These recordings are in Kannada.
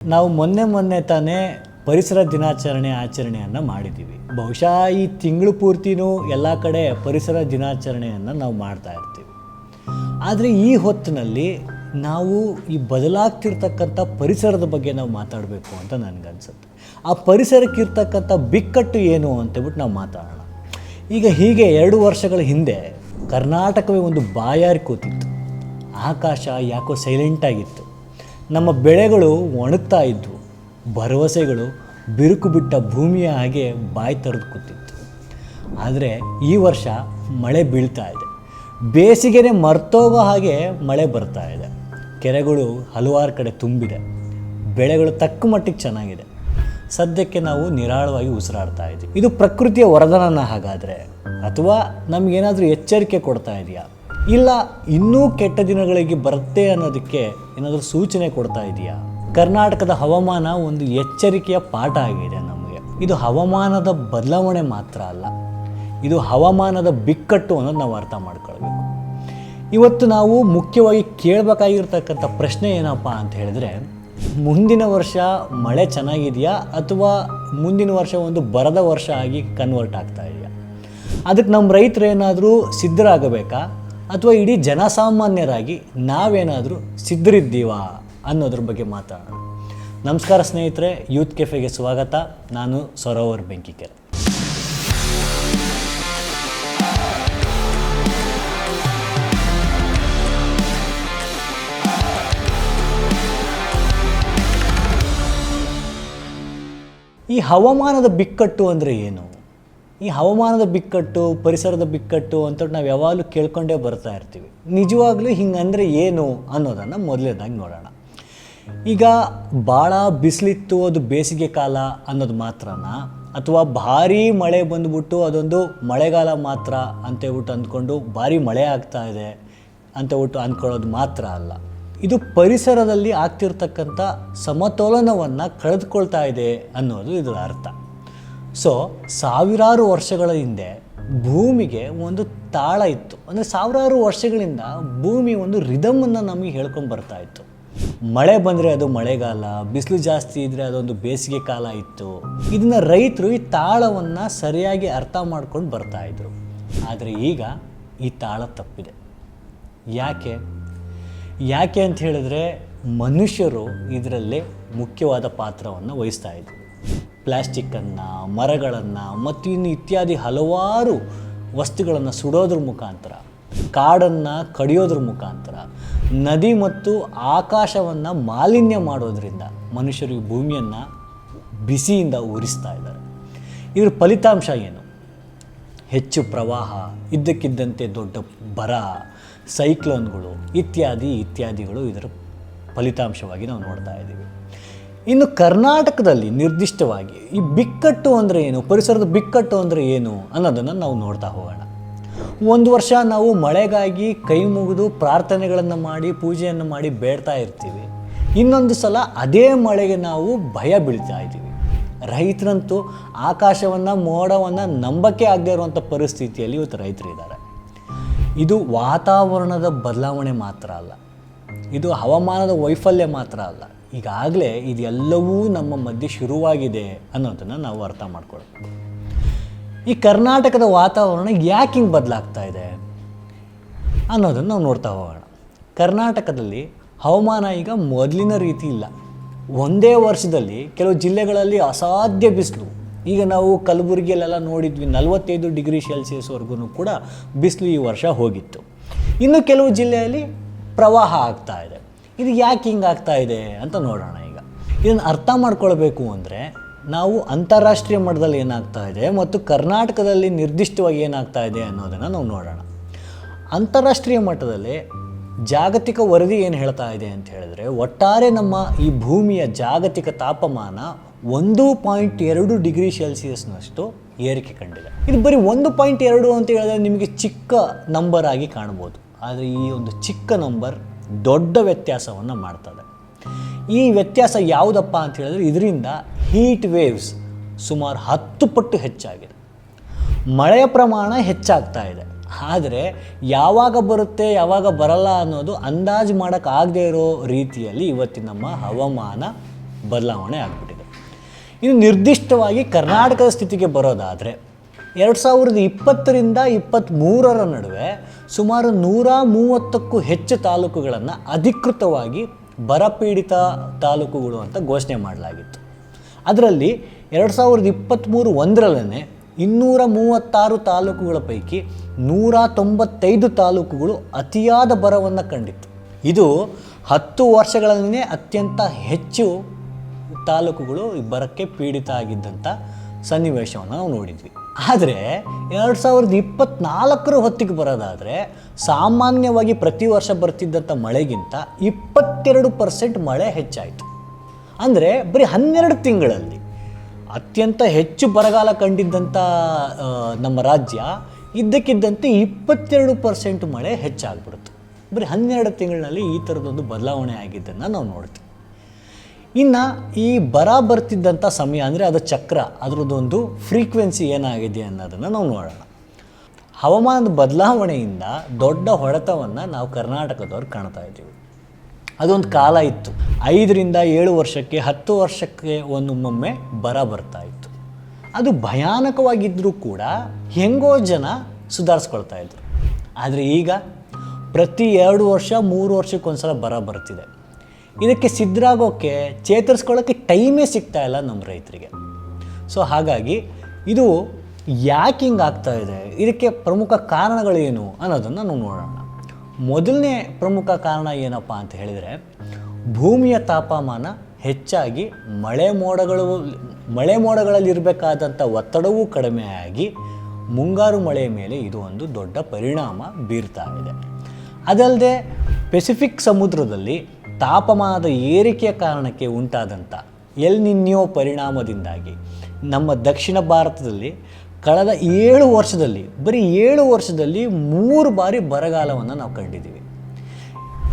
ನಾವು ಮೊನ್ನೆ ಮೊನ್ನೆ ತಾನೇ ಪರಿಸರ ದಿನಾಚರಣೆ ಆಚರಣೆಯನ್ನು ಮಾಡಿದ್ದೀವಿ. ಬಹುಶಃ ಈ ತಿಂಗಳು ಪೂರ್ತಿನೂ ಎಲ್ಲ ಕಡೆ ಪರಿಸರ ದಿನಾಚರಣೆಯನ್ನು ನಾವು ಮಾಡ್ತಾ ಇರ್ತೀವಿ. ಆದರೆ ಈ ಹೊತ್ತಿನಲ್ಲಿ ನಾವು ಈ ಬದಲಾಗ್ತಿರ್ತಕ್ಕಂಥ ಪರಿಸರದ ಬಗ್ಗೆ ನಾವು ಮಾತಾಡಬೇಕು ಅಂತ ನನಗನ್ಸುತ್ತೆ. ಆ ಪರಿಸರಕ್ಕಿರ್ತಕ್ಕಂಥ ಬಿಕ್ಕಟ್ಟು ಏನು ಅಂತೇಳ್ಬಿಟ್ಟು ನಾವು ಮಾತಾಡೋಣ. ಈಗ ಹೀಗೆ ಎರಡು ವರ್ಷಗಳ ಹಿಂದೆ ಕರ್ನಾಟಕವೇ ಒಂದು ಬಾಯಾರಿ ಕೂತಿತ್ತು. ಆಕಾಶ ಯಾಕೋ ಸೈಲೆಂಟಾಗಿತ್ತು ನಮ್ಮ ಬೆಳೆಗಳು ಒಣಗ್ತಾ ಇದ್ವು. ಭರವಸೆಗಳು ಬಿರುಕು ಬಿಟ್ಟ ಭೂಮಿಯ ಹಾಗೆ ಬಾಯಿ ತೆರೆದು ಕೂತಿತ್ತು. ಆದರೆ ಈ ವರ್ಷ ಮಳೆ ಬೀಳ್ತಾ ಇದೆ. ಬೇಸಿಗೆನೆ ಮರ್ತೋಗೋ ಹಾಗೆ ಮಳೆ ಬರ್ತಾ ಇದೆ. ಕೆರೆಗಳು ಹಲವಾರು ಕಡೆ ತುಂಬಿದೆ. ಬೆಳೆಗಳು ತಕ್ಕ ಮಟ್ಟಿಗೆ ಚೆನ್ನಾಗಿದೆ. ಸದ್ಯಕ್ಕೆ ನಾವು ನಿರಾಳವಾಗಿ ಉಸಿರಾಡ್ತಾ ಇದ್ದೀವಿ. ಇದು ಪ್ರಕೃತಿಯ ವರದಾನನ ಹಾಗಾದರೆ. ಅಥವಾ ನಮಗೇನಾದರೂ ಎಚ್ಚರಿಕೆ ಕೊಡ್ತಾ ಇದೆಯಾ? ಇಲ್ಲ, ಇನ್ನೂ ಕೆಟ್ಟ ದಿನಗಳಿಗೆ ಬರುತ್ತೆ ಅನ್ನೋದಕ್ಕೆ ಏನಾದರೂ ಸೂಚನೆ ಕೊಡ್ತಾ ಇದೆಯಾ? ಕರ್ನಾಟಕದ ಹವಾಮಾನ ಒಂದು ಎಚ್ಚರಿಕೆಯ ಪಾಠ ಆಗಿದೆ ನಮಗೆ. ಇದು ಹವಾಮಾನದ ಬದಲಾವಣೆ ಮಾತ್ರ ಅಲ್ಲ, ಇದು ಹವಾಮಾನದ ಬಿಕ್ಕಟ್ಟು ಅನ್ನೋದು ನಾವು ಅರ್ಥ ಮಾಡ್ಕೊಳ್ಬೇಕು. ಇವತ್ತು ನಾವು ಮುಖ್ಯವಾಗಿ ಕೇಳಬೇಕಾಗಿರ್ತಕ್ಕಂಥ ಪ್ರಶ್ನೆ ಏನಪ್ಪ ಅಂತ ಹೇಳಿದ್ರೆ, ಮುಂದಿನ ವರ್ಷ ಮಳೆ ಚೆನ್ನಾಗಿದೆಯಾ ಅಥವಾ ಮುಂದಿನ ವರ್ಷ ಒಂದು ಬರದ ವರ್ಷ ಆಗಿ ಕನ್ವರ್ಟ್ ಆಗ್ತಾ ಇದೆಯಾ? ಅದಕ್ಕೆ ನಮ್ಮ ರೈತರು ಏನಾದರೂ ಸಿದ್ಧರಾಗಬೇಕಾ? ಅಥವಾ ಇಡೀ ಜನಸಾಮಾನ್ಯರಾಗಿ ನಾವೇನಾದರೂ ಸಿದ್ಧರಿದ್ದೀವಾ ಅನ್ನೋದ್ರ ಬಗ್ಗೆ ಮಾತಾಡೋಣ. ನಮಸ್ಕಾರ ಸ್ನೇಹಿತರೆ, ಯೂತ್ ಕೆಫೆಗೆ ಸ್ವಾಗತ. ನಾನು ಸರೋವರ್ ಬೆಂಕಿಕೆರೆ. ಈ ಹವಾಮಾನದ ಬಿಕ್ಕಟ್ಟು ಅಂದರೆ ಏನು? ಈ ಹವಾಮಾನದ ಬಿಕ್ಕಟ್ಟು, ಪರಿಸರದ ಬಿಕ್ಕಟ್ಟು ಅಂತ ನಾವು ಯಾವಾಗಲೂ ಕೇಳ್ಕೊಂಡೇ ಬರ್ತಾ ಇರ್ತೀವಿ. ನಿಜವಾಗ್ಲೂ ಹಿಂಗಂದರೆ ಏನು ಅನ್ನೋದನ್ನು ಮೊದಲನೇದಾಗಿ ನೋಡೋಣ. ಈಗ ಭಾಳ ಬಿಸಿಲಿತ್ತು, ಅದು ಬೇಸಿಗೆ ಕಾಲ ಅನ್ನೋದು ಮಾತ್ರನ, ಅಥವಾ ಭಾರೀ ಮಳೆ ಬಂದ್ಬಿಟ್ಟು ಅದೊಂದು ಮಳೆಗಾಲ ಮಾತ್ರ ಅಂತೇಳ್ಬಿಟ್ಟು ಅಂದ್ಕೊಂಡು ಭಾರಿ ಮಳೆ ಆಗ್ತಾ ಇದೆ ಅಂತೇಳ್ಬಿಟ್ಟು ಅಂದ್ಕೊಳ್ಳೋದು ಮಾತ್ರ ಅಲ್ಲ. ಇದು ಪರಿಸರದಲ್ಲಿ ಆಗ್ತಿರ್ತಕ್ಕಂಥ ಸಮತೋಲನವನ್ನು ಕಳೆದುಕೊಳ್ತಾ ಇದೆ ಅನ್ನೋದು ಇದರ ಅರ್ಥ. ಸೊ ಸಾವಿರಾರು ವರ್ಷಗಳ ಹಿಂದೆ ಭೂಮಿಗೆ ಒಂದು ತಾಳ ಇತ್ತು. ಅಂದರೆ ಸಾವಿರಾರು ವರ್ಷಗಳಿಂದ ಭೂಮಿ ಒಂದು ರಿದಮನ್ನು ನಮಗೆ ಹೇಳ್ಕೊಂಡು ಬರ್ತಾ ಇತ್ತು. ಮಳೆ ಬಂದರೆ ಅದು ಮಳೆಗಾಲ, ಬಿಸಿಲು ಜಾಸ್ತಿ ಇದ್ದರೆ ಅದೊಂದು ಬೇಸಿಗೆ ಕಾಲ ಇತ್ತು. ಇದನ್ನು ರೈತರು ಈ ತಾಳವನ್ನು ಸರಿಯಾಗಿ ಅರ್ಥ ಮಾಡ್ಕೊಂಡು ಬರ್ತಾ ಇದ್ರು. ಆದರೆ ಈಗ ಈ ತಾಳ ತಪ್ಪಿದೆ. ಯಾಕೆ? ಯಾಕೆ ಅಂತ ಹೇಳಿದ್ರೆ ಮನುಷ್ಯರು ಇದರಲ್ಲಿ ಮುಖ್ಯವಾದ ಪಾತ್ರವನ್ನು ವಹಿಸ್ತಾ ಇದ್ದರು ಪ್ಲ್ಯಾಸ್ಟಿಕ್ಕನ್ನು ಮರಗಳನ್ನು, ಮತ್ತು ಇನ್ನು ಇತ್ಯಾದಿ ಹಲವಾರು ವಸ್ತುಗಳನ್ನು ಸುಡೋದ್ರ ಮುಖಾಂತರ, ಕಾಡನ್ನು ಕಡಿಯೋದ್ರ ಮುಖಾಂತರ, ನದಿ ಮತ್ತು ಆಕಾಶವನ್ನು ಮಾಲಿನ್ಯ ಮಾಡೋದರಿಂದ ಮನುಷ್ಯರು ಈ ಭೂಮಿಯನ್ನು ಬಿಸಿಯಿಂದ ಉರಿಸ್ತಾ ಇದ್ದಾರೆ. ಇದ್ರ ಫಲಿತಾಂಶ ಏನು? ಹೆಚ್ಚು ಪ್ರವಾಹ, ಇದ್ದಕ್ಕಿದ್ದಂತೆ ದೊಡ್ಡ ಬರ, ಸೈಕ್ಲೋನ್ಗಳು, ಇತ್ಯಾದಿ, ಇತ್ಯಾದಿಗಳು ಇದರ ಫಲಿತಾಂಶವಾಗಿ ನಾವು ನೋಡ್ತಾ ಇದ್ದೀವಿ. ಇನ್ನು ಕರ್ನಾಟಕದಲ್ಲಿ ನಿರ್ದಿಷ್ಟವಾಗಿ ಈ ಬಿಕ್ಕಟ್ಟು ಅಂದರೆ ಏನು? ಪರಿಸರದ ಬಿಕ್ಕಟ್ಟು ಅಂದರೆ ಏನು ಅನ್ನೋದನ್ನು ನಾವು ನೋಡ್ತಾ ಹೋಗೋಣ. ಒಂದು ವರ್ಷ ನಾವು ಮಳೆಗಾಗಿ ಕೈ ಮುಗಿದು ಪ್ರಾರ್ಥನೆಗಳನ್ನು ಮಾಡಿ, ಪೂಜೆಯನ್ನು ಮಾಡಿ ಬೇಡ್ತಾ ಇರ್ತೀವಿ. ಇನ್ನೊಂದು ಸಲ ಅದೇ ಮಳೆಗೆ ನಾವು ಭಯ ಬೀಳ್ತಾ ಇದ್ದೀವಿ. ರೈತರಂತೂ ಆಕಾಶವನ್ನು, ಮೋಡವನ್ನು ನಂಬಕ್ಕೆ ಆಗದೇ ಇರುವಂಥ ಪರಿಸ್ಥಿತಿಯಲ್ಲಿ ಇವತ್ತು ರೈತರಿದ್ದಾರೆ ಇದು ವಾತಾವರಣದ ಬದಲಾವಣೆ ಮಾತ್ರ ಅಲ್ಲ. ಇದು ಹವಾಮಾನದ ವೈಫಲ್ಯ ಮಾತ್ರ ಅಲ್ಲ. ಈಗಾಗಲೇ ಇದೆಲ್ಲವೂ ನಮ್ಮ ಮಧ್ಯೆ ಶುರುವಾಗಿದೆ ಅನ್ನೋದನ್ನು ನಾವು ಅರ್ಥ ಮಾಡ್ಕೊಳ್ಬೇಕು ಈ ಕರ್ನಾಟಕದ ವಾತಾವರಣ ಯಾಕೆ ಹಿಂಗೆ ಬದಲಾಗ್ತಾ ಇದೆ ಅನ್ನೋದನ್ನು ನಾವು ನೋಡ್ತಾ ಹೋಗೋಣ. ಕರ್ನಾಟಕದಲ್ಲಿ ಹವಾಮಾನ ಈಗ ಮೊದಲಿನ ರೀತಿ ಇಲ್ಲ. ಒಂದೇ ವರ್ಷದಲ್ಲಿ ಕೆಲವು ಜಿಲ್ಲೆಗಳಲ್ಲಿ ಅಸಾಧ್ಯ ಬಿಸಿಲು. ಈಗ ನಾವು ಕಲಬುರಗಿಯಲ್ಲೆಲ್ಲ ನೋಡಿದ್ವಿ, ನಲವತ್ತೈದು ಡಿಗ್ರಿ ಸೆಲ್ಸಿಯಸ್ವರೆಗೂ ಕೂಡ ಬಿಸಿಲು ಈ ವರ್ಷ ಹೋಗಿತ್ತು. ಇನ್ನು ಕೆಲವು ಜಿಲ್ಲೆಯಲ್ಲಿ ಪ್ರವಾಹ ಆಗ್ತಾ ಇದೆ. ಇದು ಯಾಕೆ ಹಿಂಗಾಗ್ತಾ ಇದೆ ಅಂತ ನೋಡೋಣ ಈಗ. ಇದನ್ನು ಅರ್ಥ ಮಾಡ್ಕೊಳ್ಬೇಕು ಅಂದರೆ ನಾವು ಅಂತಾರಾಷ್ಟ್ರೀಯ ಮಟ್ಟದಲ್ಲಿ ಏನಾಗ್ತಾ ಇದೆ ಮತ್ತು ಕರ್ನಾಟಕದಲ್ಲಿ ನಿರ್ದಿಷ್ಟವಾಗಿ ಏನಾಗ್ತಾ ಇದೆ ಅನ್ನೋದನ್ನು ನಾವು ನೋಡೋಣ. ಅಂತಾರಾಷ್ಟ್ರೀಯ ಮಟ್ಟದಲ್ಲಿ ಜಾಗತಿಕ ವರದಿ ಏನು ಹೇಳ್ತಾ ಇದೆ ಅಂತ ಹೇಳಿದ್ರೆ ಒಟ್ಟಾರೆ ನಮ್ಮ ಈ ಭೂಮಿಯ ಜಾಗತಿಕ ತಾಪಮಾನ ಒಂದು ಪಾಯಿಂಟ್ ಎರಡು ಡಿಗ್ರಿ ಸೆಲ್ಸಿಯಸ್ನಷ್ಟು ಏರಿಕೆ ಕಂಡಿದೆ. ಇದು ಬರೀ ಒಂದು ಪಾಯಿಂಟ್ ಎರಡು ಅಂತ ಹೇಳಿದ್ರೆ ನಿಮಗೆ ಚಿಕ್ಕ ನಂಬರ್ ಆಗಿ ಕಾಣ್ಬೋದು. ಆದರೆ ಈ ಒಂದು ಚಿಕ್ಕ ನಂಬರ್ ದೊಡ್ಡ ವ್ಯತ್ಯಾಸವನ್ನು ಮಾಡ್ತದೆ. ಈ ವ್ಯತ್ಯಾಸ ಯಾವುದಪ್ಪ ಅಂತ ಹೇಳಿದ್ರೆ ಇದರಿಂದ ಹೀಟ್ ವೇವ್ಸ್ ಸುಮಾರು ಹತ್ತು ಪಟ್ಟು ಹೆಚ್ಚಾಗಿದೆ. ಮಳೆಯ ಪ್ರಮಾಣ ಹೆಚ್ಚಾಗ್ತಾ ಇದೆ. ಆದರೆ ಯಾವಾಗ ಬರುತ್ತೆ, ಯಾವಾಗ ಬರಲ್ಲ ಅನ್ನೋದು ಅಂದಾಜು ಮಾಡೋಕ್ಕಾಗದೇ ಇರೋ ರೀತಿಯಲ್ಲಿ ಇವತ್ತಿನ ನಮ್ಮ ಹವಾಮಾನ ಬದಲಾವಣೆ ಆಗಿಬಿಟ್ಟಿದೆ. ಇನ್ನು ನಿರ್ದಿಷ್ಟವಾಗಿ ಕರ್ನಾಟಕದ ಸ್ಥಿತಿಗೆ ಬರೋದಾದರೆ, ಎರಡು ಸಾವಿರದ ಇಪ್ಪತ್ತರಿಂದ ಇಪ್ಪತ್ತ್ಮೂರರ ನಡುವೆ ಸುಮಾರು ನೂರ ಮೂವತ್ತಕ್ಕೂ ಹೆಚ್ಚು ತಾಲೂಕುಗಳನ್ನು ಅಧಿಕೃತವಾಗಿ ಬರಪೀಡಿತ ತಾಲೂಕುಗಳು ಅಂತ ಘೋಷಣೆ ಮಾಡಲಾಗಿತ್ತು. ಅದರಲ್ಲಿ ಎರಡು ಸಾವಿರದ ಇಪ್ಪತ್ತ್ಮೂರು ಒಂದರಲ್ಲೇ ಇನ್ನೂರ ಮೂವತ್ತಾರು ತಾಲೂಕುಗಳ ಪೈಕಿ ನೂರ ತೊಂಬತ್ತೈದು ತಾಲೂಕುಗಳು ಅತಿಯಾದ ಬರವನ್ನು ಕಂಡಿತ್ತು. ಇದು ಹತ್ತು ವರ್ಷಗಳಲ್ಲೇ ಅತ್ಯಂತ ಹೆಚ್ಚು ತಾಲೂಕುಗಳು ಬರಕ್ಕೆ ಪೀಡಿತ ಆಗಿದ್ದಂಥ ಸನ್ನಿವೇಶವನ್ನು ನಾವು ನೋಡಿದ್ವಿ. ಆದರೆ ಎರಡು ಸಾವಿರದ ಇಪ್ಪತ್ತ್ನಾಲ್ಕರ ಹೊತ್ತಿಗೆ ಬರೋದಾದರೆ ಸಾಮಾನ್ಯವಾಗಿ ಪ್ರತಿ ವರ್ಷ ಬರ್ತಿದ್ದಂಥ ಮಳೆಗಿಂತ ಇಪ್ಪತ್ತೆರಡು ಪರ್ಸೆಂಟ್ ಮಳೆ ಹೆಚ್ಚಾಯಿತು. ಅಂದರೆ ಬರೀ ಹನ್ನೆರಡು ತಿಂಗಳಲ್ಲಿ ಅತ್ಯಂತ ಹೆಚ್ಚು ಬರಗಾಲ ಕಂಡಿದ್ದಂಥ ನಮ್ಮ ರಾಜ್ಯ ಇದ್ದಕ್ಕಿದ್ದಂತೆ ಇಪ್ಪತ್ತೆರಡು ಪರ್ಸೆಂಟ್ ಮಳೆ ಹೆಚ್ಚಾಗ್ಬಿಡ್ತು ಬರೀ ಹನ್ನೆರಡು ತಿಂಗಳಲ್ಲಿ ಈ ಥರದೊಂದು ಬದಲಾವಣೆ ಆಗಿದ್ದನ್ನು ನಾವು ನೋಡ್ತೀವಿ. ಇನ್ನು ಈ ಬರ ಬರ್ತಿದ್ದಂಥ ಸಮಯ ಅಂದರೆ ಅದು ಚಕ್ರ, ಅದರದ್ದೊಂದು ಫ್ರೀಕ್ವೆನ್ಸಿ ಏನಾಗಿದೆ ಅನ್ನೋದನ್ನು ನಾವು ನೋಡೋಣ. ಹವಾಮಾನದ ಬದಲಾವಣೆಯಿಂದ ದೊಡ್ಡ ಹೊಡೆತವನ್ನು ನಾವು ಕರ್ನಾಟಕದವ್ರು ಕಾಣ್ತಾ ಇದ್ದೀವಿ. ಅದೊಂದು ಕಾಲ ಇತ್ತು. ಐದರಿಂದ ಏಳು ವರ್ಷಕ್ಕೆ, ಹತ್ತು ವರ್ಷಕ್ಕೆ ಒಂದೊಮ್ಮೊಮ್ಮೆ ಬರ ಬರ್ತಾ ಇತ್ತು. ಅದು ಭಯಾನಕವಾಗಿದ್ದರೂ ಕೂಡ ಹೆಂಗೋ ಜನ ಸುಧಾರಿಸ್ಕೊಳ್ತಾ ಇದ್ರು. ಆದರೆ ಈಗ ಪ್ರತಿ ಎರಡು ವರ್ಷ, ಮೂರು ವರ್ಷಕ್ಕೊಂದ್ಸಲ ಬರ ಬರ್ತಿದೆ. ಇದಕ್ಕೆ ಸಿದ್ಧರಾಗೋಕ್ಕೆ ಚೇತರಿಸ್ಕೊಳ್ಳೋಕ್ಕೆ ಟೈಮೇ ಸಿಗ್ತಾ ಇಲ್ಲ ನಮ್ಮ ರೈತರಿಗೆ. ಸೊ ಹಾಗಾಗಿ ಇದು ಯಾಕೆ ಆಗ್ತಾ ಇದೆ? ಇದಕ್ಕೆ ಪ್ರಮುಖ ಕಾರಣಗಳೇನು ಅನ್ನೋದನ್ನು ನಾವು ನೋಡೋಣ. ಮೊದಲನೇ ಪ್ರಮುಖ ಕಾರಣ ಏನಪ್ಪ ಅಂತ ಹೇಳಿದರೆ, ಭೂಮಿಯ ತಾಪಮಾನ ಹೆಚ್ಚಾಗಿ ಮಳೆ ಮೋಡಗಳು, ಮಳೆ ಮೋಡಗಳಲ್ಲಿ ಇರಬೇಕಾದಂಥ ಒತ್ತಡವೂ ಕಡಿಮೆಯಾಗಿ ಮುಂಗಾರು ಮಳೆಯ ಮೇಲೆ ಇದು ಒಂದು ದೊಡ್ಡ ಪರಿಣಾಮ ಬೀರ್ತಾ ಇದೆ. ಅದಲ್ಲದೆ ಪೆಸಿಫಿಕ್ ಸಮುದ್ರದಲ್ಲಿ ತಾಪಮಾನದ ಏರಿಕೆಯ ಕಾರಣಕ್ಕೆ ಉಂಟಾದಂಥ ಎಲ್ ನಿನ್ಯೋ ಪರಿಣಾಮದಿಂದಾಗಿ ನಮ್ಮ ದಕ್ಷಿಣ ಭಾರತದಲ್ಲಿ ಕಳೆದ ಏಳು ವರ್ಷದಲ್ಲಿ, ಬರೀ ಏಳು ವರ್ಷದಲ್ಲಿ ಮೂರು ಬಾರಿ ಬರಗಾಲವನ್ನು ನಾವು ಕಂಡಿದ್ದೀವಿ.